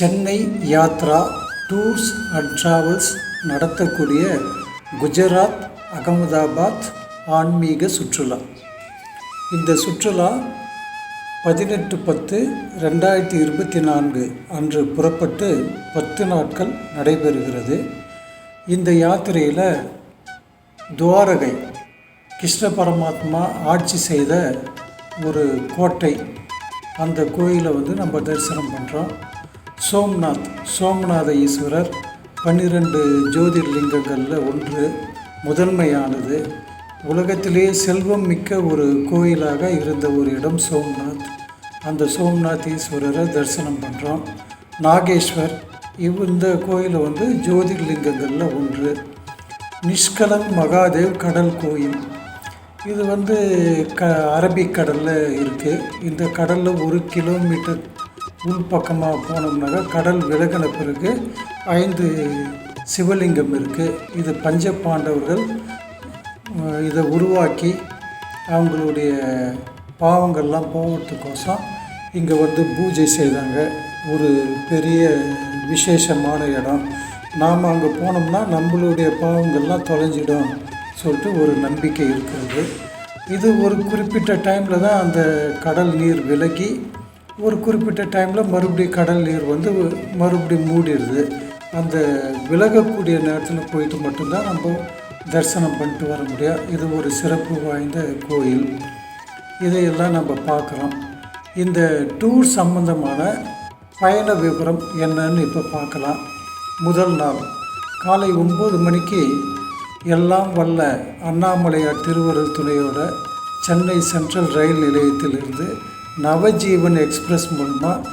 Chennai Yatra tours and travels நடத்தக்கூடிய குஜராத் அகமதாபாத் ஆன்மீக சுற்றுலா. இந்த சுற்றுலா பதினெட்டு பத்து ரெண்டாயிரத்தி இருபத்தி நான்கு அன்று புறப்பட்டு பத்து நாட்கள் நடைபெறுகிறது. இந்த யாத்திரையில் துவாரகை கிருஷ்ண பரமாத்மா ஆட்சி செய்த ஒரு கோட்டை அந்த கோயிலை வந்து நம்ம தரிசனம் பண்ணுறோம் சோம்நாத் சோமநாத ஈஸ்வரர். பன்னிரெண்டு ஜோதிர்லிங்கங்களில் ஒன்று முதன்மையானது. உலகத்திலே செல்வம் மிக்க ஒரு கோயிலாக இருந்த ஒரு இடம் சோம்நாத். அந்த சோம்நாத் ஈஸ்வரரை தரிசனம் பண்ணுறோம் நாகேஸ்வர் இவ் இந்த கோயிலை வந்து ஜோதிர்லிங்கங்களில் ஒன்று. நிஷ்கலம் மகாதேவ் கடல் கோயில். இது வந்து க அரபிக்கடலில் இருக்குது இந்த கடலில் ஒரு கிலோமீட்டர் உள்பக்கமாக போனோம்னாக்கா கடல் விலகின பிறகு ஐந்து சிவலிங்கம் இருக்குது இது பஞ்ச பாண்டவர்கள் இதை உருவாக்கி அவங்களுடைய பாவங்கள்லாம் போகிறதுக்கோசம் இங்கே வந்து பூஜை செய்தாங்க. ஒரு பெரிய விசேஷமான இடம். நாம் அங்கே போனோம்னா நம்மளுடைய பாவங்கள்லாம் தொலைஞ்சிடும் சொல்லிட்டு ஒரு நம்பிக்கை இருக்கிறது. இது ஒரு குறிப்பிட்ட டைமில் தான் அந்த கடல் நீர் விலகி ஒரு குறிப்பிட்ட டைமில் மறுபடியும் கடல் நீர் வந்து மறுபடியும் மூடிடுது. அந்த விலகக்கூடிய நேரத்தில் போயிட்டு மட்டும்தான் நம்ம தரிசனம் பண்ணிட்டு வர முடியும். இது ஒரு சிறப்பு வாய்ந்த கோயில். இதையெல்லாம் நம்ம பார்க்குறோம். இந்த டூர் சம்பந்தமான பயண விவரம் என்னன்னு இப்போ பார்க்கலாம். முதல் நாள் காலை ஒம்பது மணிக்கு எல்லாம் வல்ல அண்ணாமலையார் திருவருள் துணையோட சென்னை சென்ட்ரல் ரயில் நிலையத்திலிருந்து நவஜீவன் எக்ஸ்பிரஸ் மூலமாக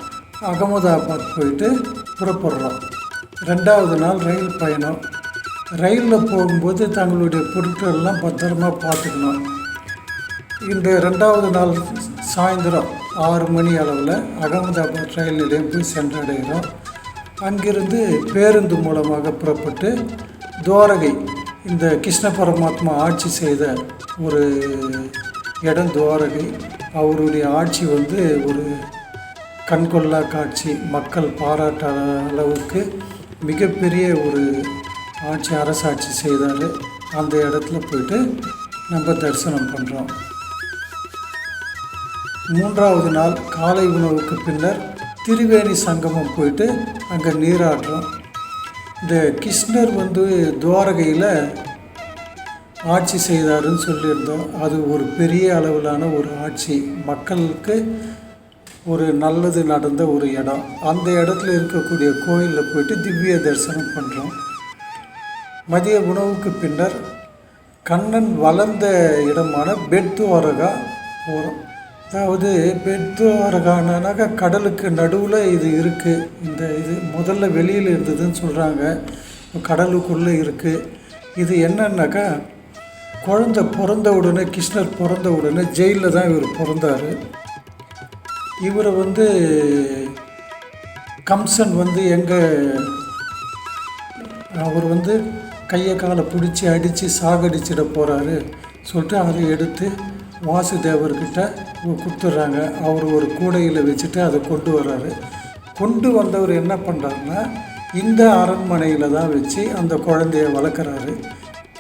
அகமதாபாத் போயிட்டு புறப்படுறோம் ரெண்டாவது நாள் ரயில் பயணம். ரயிலில் போகும்போது தங்களுடைய பொருட்கள் எல்லாம் பத்திரமா பார்த்துக்கணும். இந்த ரெண்டாவது நாள் சாயந்தரம் ஆறு மணி அளவில் அகமதாபாத் ரயில் நிலையம் போய் சென்றடைகிறோம். அங்கிருந்து பேருந்து மூலமாக புறப்பட்டு துவாரகை இந்த கிருஷ்ண பரமாத்மா ஆட்சி செய்த ஒரு இடம் துவாரகை அவருடைய ஆட்சி வந்து ஒரு கண்கொள்ளா காட்சி மக்கள் பாராட்ட அளவுக்கு மிகப்பெரிய ஒரு ஆட்சி அரசாட்சி செய்தார். அந்த இடத்துல போயிட்டு நம்ம தரிசனம் பண்ணுறோம் மூன்றாவது நாள் காலை உணவுக்கு பின்னர் திரிவேணி சங்கமம் போயிட்டு அங்கே நீராடுறோம். இந்த கிருஷ்ணர் வந்து துவாரகையில் ஆட்சி செய்தாருன்னு சொல்லியிருந்தோம் அது ஒரு பெரிய அளவிலான ஒரு ஆட்சி. மக்களுக்கு ஒரு நல்லது நடந்த ஒரு இடம். அந்த இடத்துல இருக்கக்கூடிய கோயிலில் போயிட்டு திவ்ய தரிசனம் பண்ணுறோம் மதிய உணவுக்கு பின்னர் கண்ணன் வளர்ந்த இடமான பெட்துவாரகா போகிறோம் அதாவது பெட்துவாரகானாக்கா கடலுக்கு நடுவில் இது இருக்குது இந்த இது முதல்ல வெளியில் இருந்ததுன்னு சொல்கிறாங்க கடலுக்குள்ளே இருக்குது இது என்னன்னாக்கா குழந்த பிறந்த உடனே கிருஷ்ணர் பிறந்த உடனே ஜெயிலில் தான் இவர் பிறந்தார். இவரை வந்து கம்சன் வந்து எங்கே அவர் வந்து கையை காலை பிடிச்சி அடித்து சாகடிச்சிட போகிறாரு சொல்லிட்டு அதை எடுத்து வாசுதேவர்கிட்ட கொடுத்துட்றாங்க. அவர் ஒரு கூடையில் வச்சுட்டு அதை கொண்டு வர்றாரு. கொண்டு வந்தவர் என்ன பண்ணுறாருன்னா இந்த அரண்மனையில் தான் வச்சு அந்த குழந்தைய வளர்க்குறாரு.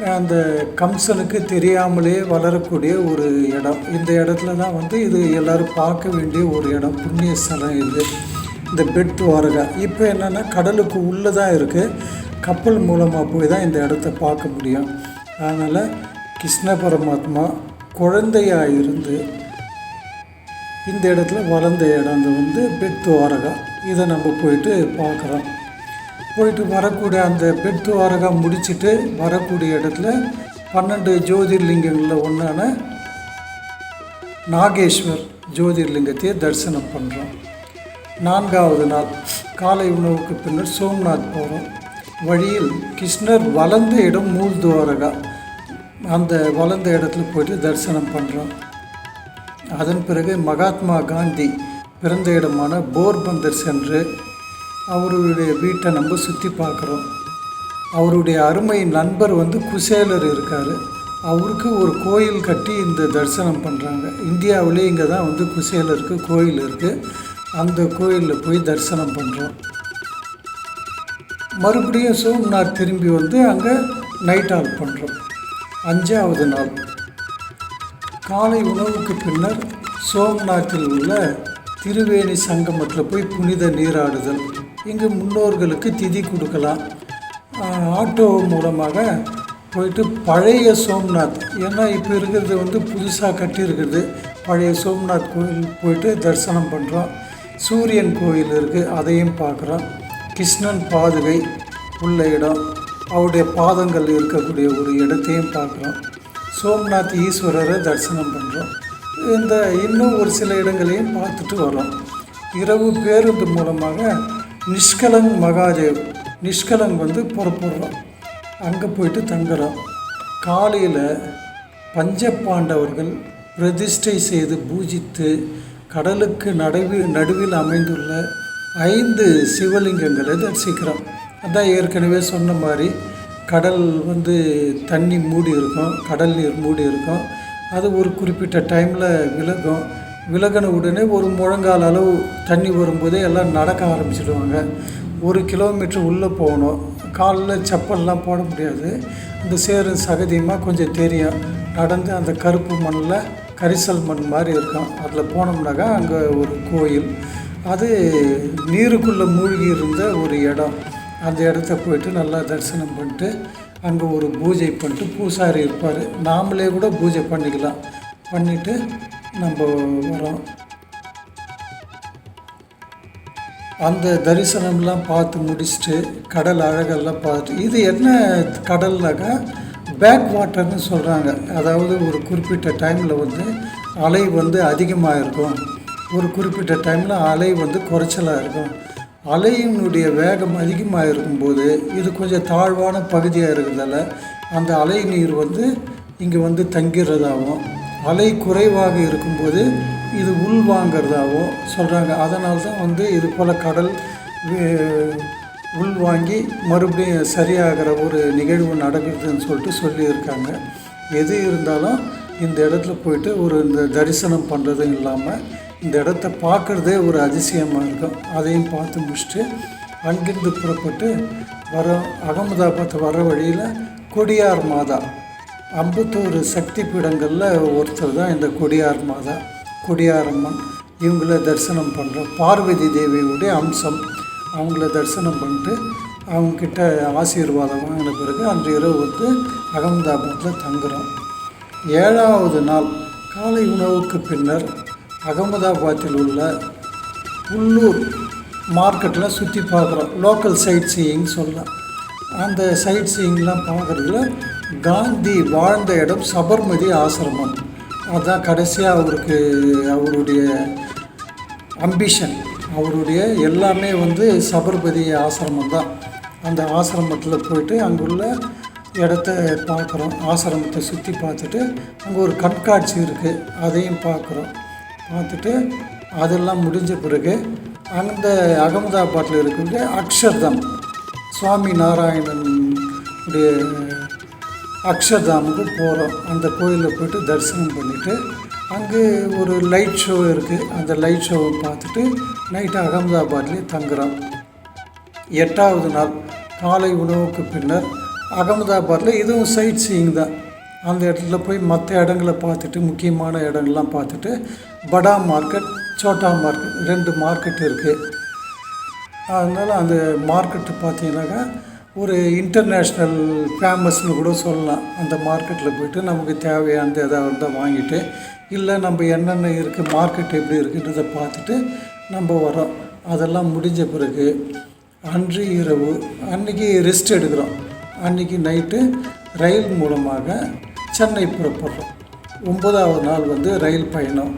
அந்த கம்சனுக்கு தெரியாமலே வளரக்கூடிய ஒரு இடம். இந்த இடத்துல தான் வந்து இது எல்லோரும் பார்க்க வேண்டிய ஒரு இடம் புண்ணிய ஸ்தலம் இது. இந்த பெட் துவாரகா. இப்போ என்னென்னா கடலுக்கு உள்ளே தான் இருக்குது கப்பல் மூலமாக போய் தான் இந்த இடத்த பார்க்க முடியும். அதனால் கிருஷ்ண பரமாத்மா குழந்தையாக இருந்து இந்த இடத்துல வளர்ந்த இடம் வந்து பெட் துவாரகா. இதை நம்ம போயிட்டு பார்க்குறோம் போயிட்டு வரக்கூடிய அந்த பெட் துவாரகா வரக்கூடிய இடத்துல பன்னெண்டு ஜோதிர்லிங்கங்களில் ஒன்றான நாகேஸ்வர் ஜோதிர்லிங்கத்தையே தரிசனம் பண்ணுறோம் நான்காவது நாள் காலை உணவுக்கு பின்னர் சோம்நாத் போகிறோம் வழியில் கிருஷ்ணர் வளர்ந்த இடம் மூல் துவாரகா அந்த வளர்ந்த இடத்துல போயிட்டு தரிசனம் பண்ணுறோம் அதன் பிறகு மகாத்மா காந்தி பிறந்த இடமான போர்பந்தர் சென்று அவருடைய வீட்டை நம்ம சுற்றி பார்க்குறோம். அவருடைய அருமை நண்பர் வந்து குசேலர் இருக்கார். அவருக்கு ஒரு கோயில் கட்டி இந்த தரிசனம் பண்ணுறாங்க இந்தியாவிலே இங்கே தான் வந்து குசேலருக்கு கோயில் இருக்குது அந்த கோயிலில் போய் தரிசனம் பண்ணுறோம் மறுபடியும் சோம்நாத் திரும்பி வந்து அங்கே நைட் ஆல் பண்ணுறோம் அஞ்சாவது நாள். காலை உணவுக்கு பின்னர் சோம்நாத்தில் உள்ள திருவேணி சங்கமத்தில் போய் புனித நீராடுதல். இங்கு முன்னோர்களுக்கு திதி கொடுக்கலாம். ஆட்டோ மூலமாக போயிட்டு பழைய சோம்நாத் ஏன்னா இப்போ இருக்கிறது வந்து புதுசாக கட்டியிருக்கிறது பழைய சோம்நாத் கோயில் போயிட்டு தரிசனம் பண்ணுறோம் சூரியன் கோயில் இருக்குது அதையும் பார்க்குறோம். கிருஷ்ணன் பாதுகை உள்ள இடம் அவருடைய பாதங்கள் இருக்கக்கூடிய ஒரு இடத்தையும் பார்க்குறோம். சோம்நாத் ஈஸ்வரரை தரிசனம் பண்ணுறோம் இந்த இன்னும் ஒரு சில இடங்களையும் பார்த்துட்டு வரோம். இரவு பேருந்து மூலமாக நிஷ்கலங் மகாதேவ். நிஷ்கலங் வந்து புறப்படுறோம் அங்கே போயிட்டு தங்குறோம் காலையில் பஞ்சபாண்டவர்கள் பிரதிஷ்டை செய்து பூஜித்து கடலுக்கு நடுவில் நடுவில் அமைந்துள்ள ஐந்து சிவலிங்கங்களை தரிசிக்கிறோம் அதான் ஏற்கனவே சொன்ன மாதிரி கடல் வந்து தண்ணி மூடி இருக்கும் கடல் நீர் மூடி இருக்கும் அது ஒரு குறிப்பிட்ட டைமில் விலகும். விலகின உடனே ஒரு முழங்கால் அளவு தண்ணி வரும்போதே எல்லாம் நடக்க ஆரம்பிச்சிடுவாங்க. ஒரு கிலோமீட்டர் உள்ளே போகணும். காலில் செப்பல்லாம் போட முடியாது. இந்த சேரு சகதியமாக கொஞ்சம் தெரியும். நடந்து அந்த கருப்பு மண்ணில் கரிசல் மண் மாதிரி இருக்கும். அதில் போனோம்னாக்கா அங்கே ஒரு கோயில். அது நீருக்குள்ளே மூழ்கி இருந்த ஒரு இடம். அந்த இடத்த போயிட்டு நல்லா தரிசனம் பண்ணிட்டு அங்கே ஒரு பூஜை பண்ணிட்டு பூசாரி இருப்பார். நாமளே கூட பூஜை பண்ணிக்கலாம். பண்ணிவிட்டு நம்ம வரோம். அந்த தரிசனம்லாம் பார்த்து முடிச்சுட்டு கடல் அழகெல்லாம் பார்த்து இது என்ன கடல்னாக்கா? பேக் வாட்டர்னு சொல்கிறாங்க அதாவது ஒரு குறிப்பிட்ட டைமில் வந்து அலை வந்து அதிகமாக இருக்கும் ஒரு குறிப்பிட்ட டைமில் அலை வந்து குறைச்சலாக இருக்கும் அலையினுடைய வேகம் அதிகமாக இருக்கும்போது இது கொஞ்சம் தாழ்வான பகுதியாக இருக்கிறதால அந்த அலை நீர் வந்து இங்கே வந்து தங்கிறதாகவும் அலை குறைவாக இருக்கும்போது இது உள்வாங்கிறதாவோ சொல்கிறாங்க அதனால தான் வந்து இது போல் கடல் உள்வாங்கி மறுபடியும் சரியாகிற ஒரு நிகழ்வு நடக்குதுன்னு சொல்லிட்டு சொல்லியிருக்காங்க. எது இருந்தாலும் இந்த இடத்துல போயிட்டு ஒரு இந்த தரிசனம் பண்ணுறதும் இல்லாமல் இந்த இடத்த பார்க்குறதே ஒரு அதிசயமாக இருக்கும். அதையும் பார்த்து முடிச்சுட்டு அங்கிருந்து புறப்பட்டு வர அகமதாபாத் வர வழியில் கொடியார் மாதா அம்புத்தூர் சக்தி பீடங்களில் ஒருத்தர் தான் இந்த கொடியார் மாதா கொடியாரம்மன் இவங்கள தரிசனம் பண்ணுறோம் பார்வதி தேவியுடைய அம்சம். அவங்கள தரிசனம் பண்ணிட்டு அவங்கக்கிட்ட ஆசீர்வாதம் வாங்கின பிறகு அன்று இரவு வந்து அகமதாபாத்தில் தங்குறோம். ஏழாவது நாள் காலை உணவுக்கு பின்னர் அகமதாபாத்தில் உள்ள உள்ளூர் மார்க்கெட்டில் சுற்றி பார்க்குறோம். லோக்கல் சைட் சீயிங் சொல்லலாம் அந்த சைட் சீயிங்லாம் பார்க்குறதுல காந்தி வாழ்ந்த இடம் சபர்மதி ஆசிரமம். அதுதான் கடைசியாக அவருக்கு அவருடைய அம்பிஷன் அவருடைய எல்லாமே வந்து சபர்மதி ஆசிரமம் தான். அந்த ஆசிரமத்தில் போயிட்டு அங்குள்ள இடத்த பார்க்குறோம். ஆசிரமத்தை சுற்றி பார்த்துட்டு அங்கே ஒரு கண்காட்சி இருக்குது அதையும் பார்க்குறோம். பார்த்துட்டு அதெல்லாம் முடிஞ்ச பிறகு அந்த அகமதாபாத்தில் இருக்கிற அக்ஷர்தம் சுவாமி நாராயணன் உடைய அக்ஷர்தாமுக்கு போகிறோம் அந்த கோயிலில் போயிட்டு தரிசனம் பண்ணிவிட்டு அங்கே ஒரு லைட் ஷோ இருக்குது அந்த லைட் ஷோவை பார்த்துட்டு நைட்டு அகமதாபாத்லேயே தங்குறோம். எட்டாவது நாள் காலை உணவுக்கு பின்னர் அகமதாபாத்தில் இதுவும் சைட் சீயிங் தான். அந்த இடத்துல போய் மற்ற இடங்களை பார்த்துட்டு முக்கியமான இடங்கள்லாம் பார்த்துட்டு படா மார்க்கெட் சோட்டா மார்க்கெட் ரெண்டு மார்க்கெட் இருக்குது அதனால் அந்த மார்க்கெட்டு பார்த்தீங்கன்னாக்கா ஒரு இன்டர்நேஷ்னல் ஃபேமஸ்னு கூட சொல்லலாம். அந்த மார்க்கெட்டில் போய்ட்டு நமக்கு தேவையானது எதாவது இருந்தால் வாங்கிட்டு இல்லை நம்ம என்னென்ன இருக்குது மார்க்கெட் எப்படி இருக்குன்றதை பார்த்துட்டு நம்ம வரோம் அதெல்லாம் முடிஞ்ச பிறகு அன்று இரவு அன்றைக்கி ரெஸ்ட் எடுக்கிறோம். அன்றைக்கி நைட்டு ரயில் மூலமாக சென்னை புறப்படுறோம். ஒன்பதாவது நாள் வந்து ரயில் பயணம்.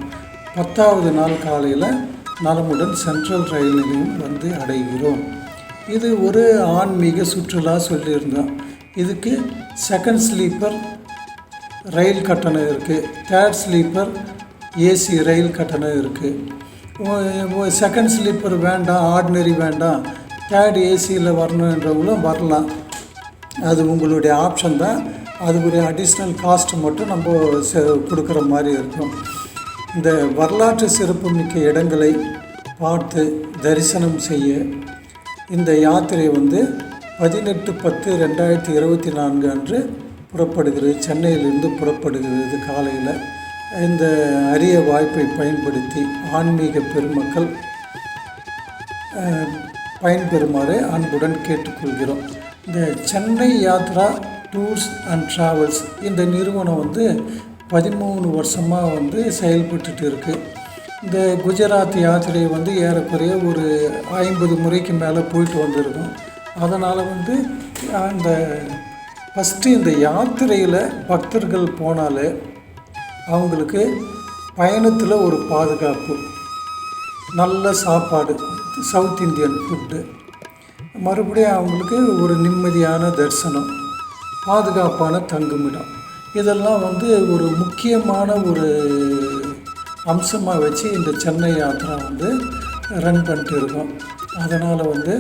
பத்தாவது நாள் காலையில் நலமுடன் சென்ட்ரல் ரயில் நிலையம் வந்து அடைகிறோம். இது ஒரு ஆன்மீக சுற்றுலா சொல்லியிருந்தோம் இதுக்கு செகண்ட் ஸ்லீப்பர் ரயில் கட்டணம் இருக்குது தேர்ட் ஸ்லீப்பர் ஏசி ரயில் கட்டணம் இருக்குது செகண்ட் ஸ்லீப்பர் வேண்டாம் ஆர்டினரி வேண்டாம். தேர்ட் ஏசியில் வரணுன்றவங்களும் வரலாம். அது உங்களுடைய ஆப்ஷன் தான். அதுக்குரிய அடிஷ்னல் காஸ்ட் மட்டும் நம்ம கொடுக்குற மாதிரி இருக்கும். இந்த வரலாற்று சிறப்புமிக்க இடங்களை பார்த்து தரிசனம் செய்ய இந்த யாத்திரை வந்து பதினெட்டு பத்து ரெண்டாயிரத்தி இருபத்தி நான்கு அன்று புறப்படுகிறது. சென்னையிலிருந்து புறப்படுகிறது. காலையில். இந்த அரிய வாய்ப்பை பயன்படுத்தி ஆன்மீக பெருமக்கள் பயன்பெறுமாறு அன்புடன் கேட்டுக்கொள்கிறோம். இந்த Chennai Yatra tours and travels இந்த நிறுவனம் வந்து பதிமூணு வருஷமாக வந்து செயல்பட்டுட்டு இருக்குது இந்த குஜராத் யாத்திரை வந்து ஏறக்குறைய ஒரு ஐம்பது முறைக்கு மேலே போயிட்டு வந்திருக்கும். அதனால் வந்து அந்த ஃபஸ்ட்டு இந்த யாத்திரையில் பக்தர்கள் போனாலே அவங்களுக்கு பயணத்தில் ஒரு பாதுகாப்பு நல்ல சாப்பாடு சவுத் இந்தியன் ஃபுட்டு மறுபடியும் அவங்களுக்கு ஒரு நிம்மதியான தரிசனம் பாதுகாப்பான தங்குமிடம். இதெல்லாம் வந்து ஒரு முக்கியமான ஒரு அம்சமாக வச்சு இந்த சென்னை யாத்திரா வந்து ரன் பண்ணிட்டு இருக்கோம். அதனால் வந்து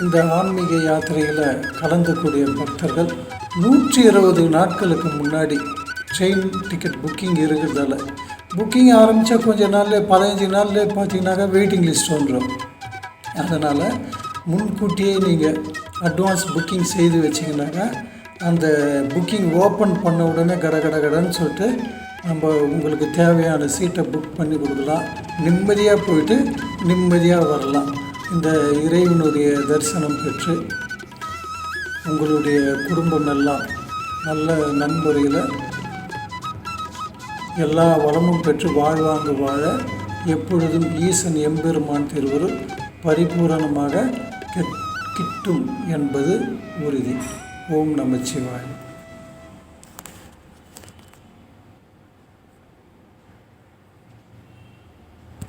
இந்த ஆன்மீக யாத்திரையில் கலந்துக்கூடிய பக்தர்கள் நூற்றி இருபது நாட்களுக்கு முன்னாடி ட்ரெயின் டிக்கெட் புக்கிங் இருக்கிறதால புக்கிங் ஆரம்பித்தா கொஞ்ச நாள்ல பதினஞ்சு நாளில் பார்த்தீங்கன்னாக்கா வெயிட்டிங் லிஸ்ட் வந்துடும் அதனால் முன்கூட்டியே நீங்கள் அட்வான்ஸ் புக்கிங் செய்து வச்சிங்கனாக்கா அந்த புக்கிங் ஓப்பன் பண்ண உடனே கட கட கடன்னு சொல்லிட்டு நம்ம உங்களுக்கு தேவையான சீட்டை புக் பண்ணி கொடுக்கலாம். நிம்மதியாக போயிட்டு நிம்மதியாக வரலாம். இந்த இறைவனுடைய தரிசனம் பெற்று உங்களுடைய குடும்பம் எல்லாம் நல்ல நன்முறையில் எல்லா வளமும் பெற்று வாழ்வாங்கு வாழ எப்பொழுதும் ஈசன் எம்பெருமான் திருவருள் பரிபூரணமாக கிட்டும் என்பது உறுதி. ஓம் நமச்சிவாய்